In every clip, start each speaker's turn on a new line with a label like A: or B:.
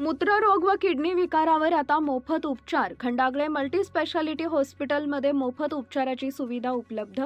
A: मूत्ररोग व किडनी विकारावर आता मोफत उपचार. खंडागळे मल्टी स्पेशालिटी हॉस्पिटलमध्ये मोफत उपचाराची सुविधा उपलब्ध.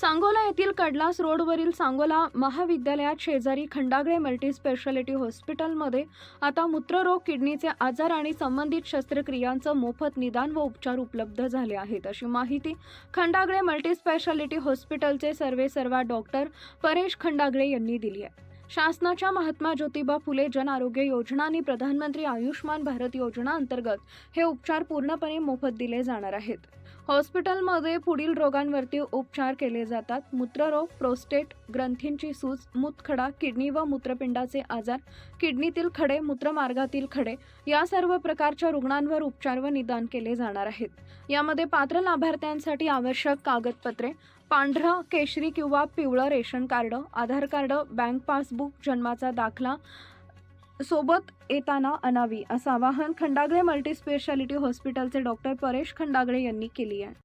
A: सांगोला येथील कडलास रोडवरील सांगोला महाविद्यालयात शेजारी खंडागळे मल्टी स्पेशालिटी हॉस्पिटलमध्ये आता मूत्ररोग किडनीचे आजार आणि संबंधित शस्त्रक्रियांचं मोफत निदान व उपचार उपलब्ध झाले आहेत. अशी माहिती खंडागळे मल्टी स्पेशालिटी हॉस्पिटलचे सर्वे सर्वा डॉक्टर परेश खंडागळे यांनी दिली आहे. शासनाच्या महात्मा ज्योतिबा फुले जन आरोग्य योजना आणि प्रधानमंत्री आयुष्मान भारत योजना अंतर्गत हे उपचार पूर्णपणे मोफत दिले जाणार आहेत. हॉस्पिटलमध्ये पुढील रोगांवरती उपचार केले जातात. मूत्ररोग प्रोस्टेट ग्रंथींची सूज मूतखडा किडनी व मूत्रपिंडाचे आजार किडनीतील खडे मूत्रमार्गातील खडे या सर्व प्रकारच्या रुग्णांवर उपचार व निदान केले जाणार आहेत. यामध्ये पात्र लाभार्थ्यांसाठी आवश्यक कागदपत्रे पांढरं केशरी किंवा पिवळं ration card Aadhaar card bank passbook जन्माचा दाखला सोबत येताना अनावी असं आवाहन खंडागळे मल्टीस्पेशालिटी हॉस्पिटलचे डॉक्टर परेश खंडागळे यांनी केली आहे.